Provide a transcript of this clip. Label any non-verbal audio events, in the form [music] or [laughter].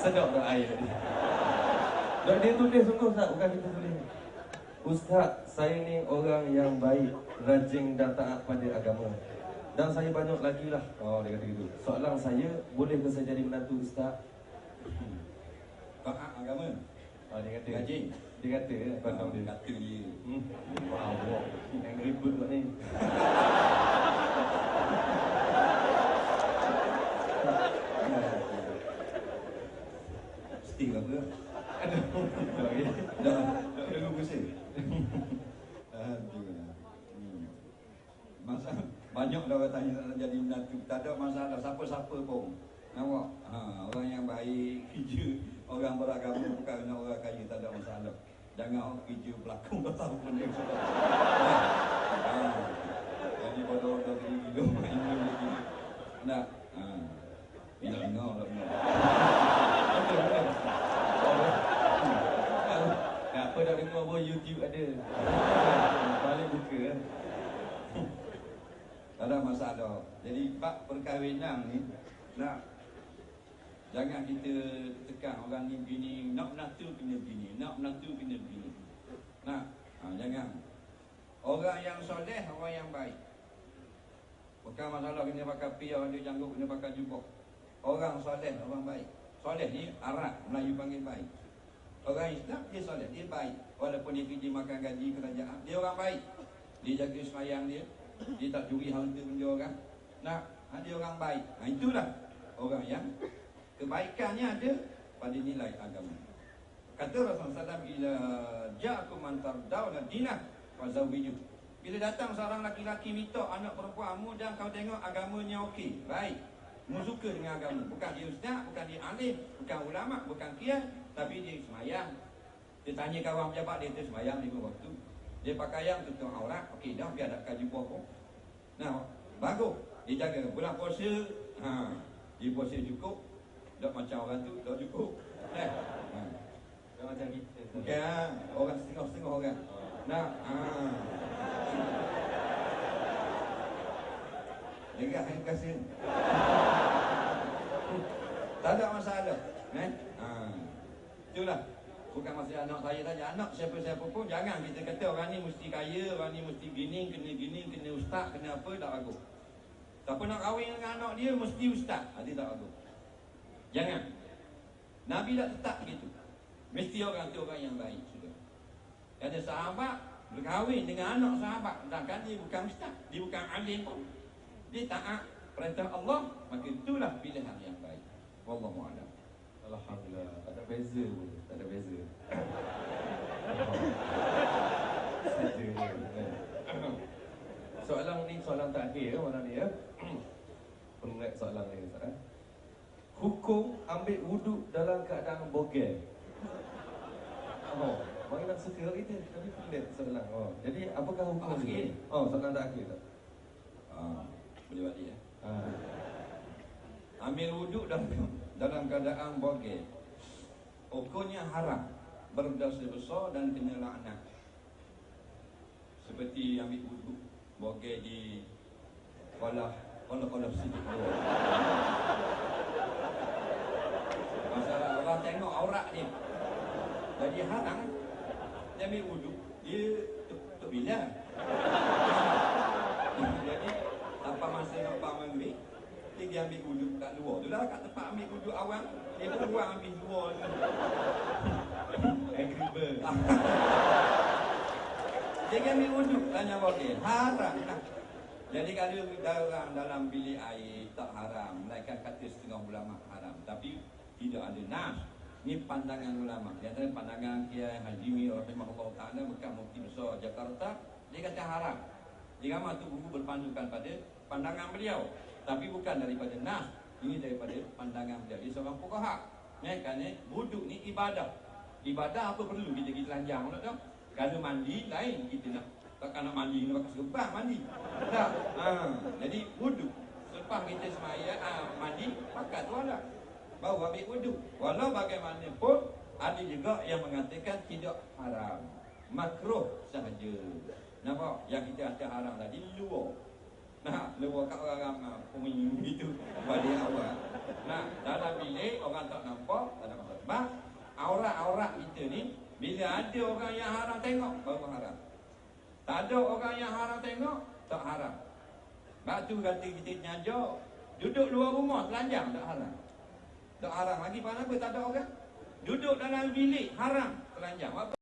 Sedap tak air tadi. Dok dia tulis sungguh Ustaz, bukan kita tulis. Ustaz, saya ni orang yang baik, rajin dan taat pada agama. Dan saya banyak lagi lah. Oh, dia kata gitu. Soalan saya, boleh ke saya jadi menantu Ustaz? Taat agama. Oh, dia kata. Rajin. Dia kata, apa nama dia? Kata dia. Hmm. Wow, wow. Angry bird kat ni. [laughs] Still apa? Aduh. Sorry. Dah, dah dulu pusing. Alhamdulillah. Hmm. Masa banyak dah orang tanya nak jadi menantu. Tak ada masalah siapa-siapa pun. Nampak? Ha, orang yang baik, [laughs] kerja, orang beragama bukan kena orang kaya tak ada masalah. Jangan orang kerja [laughs] tak tahu pun dia. Ha. Jadi pada orang tak diri gila main lagi. Nak? Ha. Lah. Betul, betul. Oh, Tak apa dah dengar pun YouTube ada. [laughs] Balik buka kan. Tak ada masalah. Jadi bab perkahwinan ni nak jangan kita tekan orang ni begini, nak menantu kena begini, nak menantu kena begini. Nak ha, jangan. Orang yang soleh, orang yang baik. Bukan masalah kena pakai piyah, dia janggut kena pakai jubah. Orang soleh, orang baik. Soleh ni Arab, Melayu panggil baik. Orang Islam dia soleh, dia baik. Walaupun dia kerja makan gaji kerajaan, dia orang baik. Dia jaga semayang dia, dia tak curi harta benda orang. Nah, ha, dia orang baik. Nah, itulah orang yang kebaikannya ada pada nilai agama. Kata Rasulullah SAW, bila ja'akum antar dawla dinah fazawiju. Bila datang seorang laki-laki minta anak perempuanmu dan kau tengok agamanya okey, baik. Mu suka dengan agama. Bukan dia ustaz, bukan dia alim, bukan ulama, bukan kiai, tapi dia semayang. Dia tanya kawan pejabat dia tu semayang lima waktu. Dia pakai yang tutup aurat, okey dah biar tak kaji buah pun. Nah, bagus. Dia jaga bulan puasa, ha, dia puasa cukup. Tak macam orang tu, tak cukup. Eh. Ha. Macam kita. Okey, ha. orang setengah-setengah orang. Nah, ha. Dengar yang kasih. Tak ada masalah. Eh? Ha. Itulah. Bukan masalah anak saya saja. Anak siapa-siapa pun jangan kita kata orang ni mesti kaya, orang ni mesti gini, kena gini, kena ustaz, kena apa, tak bagus. Siapa nak kahwin dengan anak dia mesti ustaz. Hati tak bagus. Jangan. Nabi tak tetap gitu. Mesti orang tu orang yang baik sudah. Ada sahabat berkahwin dengan anak sahabat. Sedangkan dia bukan ustaz. Dia bukan alim pun. Dia taat perintah Allah. Maka itulah pilihan yang baik. Wallahu'alam. Alhamdulillah. Tak ada beza pun. Tak ada beza. Saja. [coughs] Soalan ni soalan terakhir malam ni ya. [coughs] Penat soalan ni Ustaz. eh. Hukum ambil wuduk dalam keadaan bogel. Oh, mana nak suka kita tapi pelik soalan. Oh, jadi apakah hukum Akhir. ni? Oh, soalan terakhir tak? Ah, boleh balik ya. Ah. Ambil wuduk dalam dalam keadaan bogel. Hukumnya haram. Berdosa besar dan kena laknat. Seperti ambil wuduk bogel di kolah kolah-kolah situ. Masalah orang tengok aurat dia. Jadi haram. Dia ambil wuduk, dia tuk, tuk bila. Jadi tanpa masa nak bang ambil, dia ambil wuduk kat luar. Tu lah kat tempat ambil wuduk awal, dia keluar ambil luar tu. Angry bird. Dia pergi ambil wuduk tanya boleh. Haram lah. Jadi kalau dalam dalam bilik air tak haram, mereka kata setengah ulama haram. Tapi tidak ada nas. Ini pandangan ulama. Di antara pandangan Kiai Hajimi rahimahullah taala Mekah Mufti Besar Jakarta, dia kata haram. Dia ramai tu buku berpandukan pada pandangan beliau. Tapi bukan daripada nas. Ini daripada pandangan beliau. Dia seorang fuqaha. Ya, kerana wuduk ni ibadah. Ibadah apa perlu kita pergi telanjang nak tahu? Kalau mandi lain kita nak takkan nak mandi kena pakai serban mandi. Tak. Ha, jadi wuduk. Selepas kita semaya ha, mandi pakai tuala. Baru ambil wuduk. Walau bagaimanapun ada juga yang mengatakan tidak haram. Makruh sahaja. Nampak? Yang kita kata haram tadi luar. Nah, luar kat orang ramai pun itu pada awal. Nah, dalam bilik orang tak nampak, tak nampak. Sebab aurat-aurat kita ni bila ada orang yang haram tengok baru haram. Tak ada orang yang haram tengok, tak haram. Sebab tu kata kita nyajak duduk luar rumah telanjang tak haram. Tak haram lagi pasal apa tak ada orang. Duduk dalam bilik haram telanjang. Apa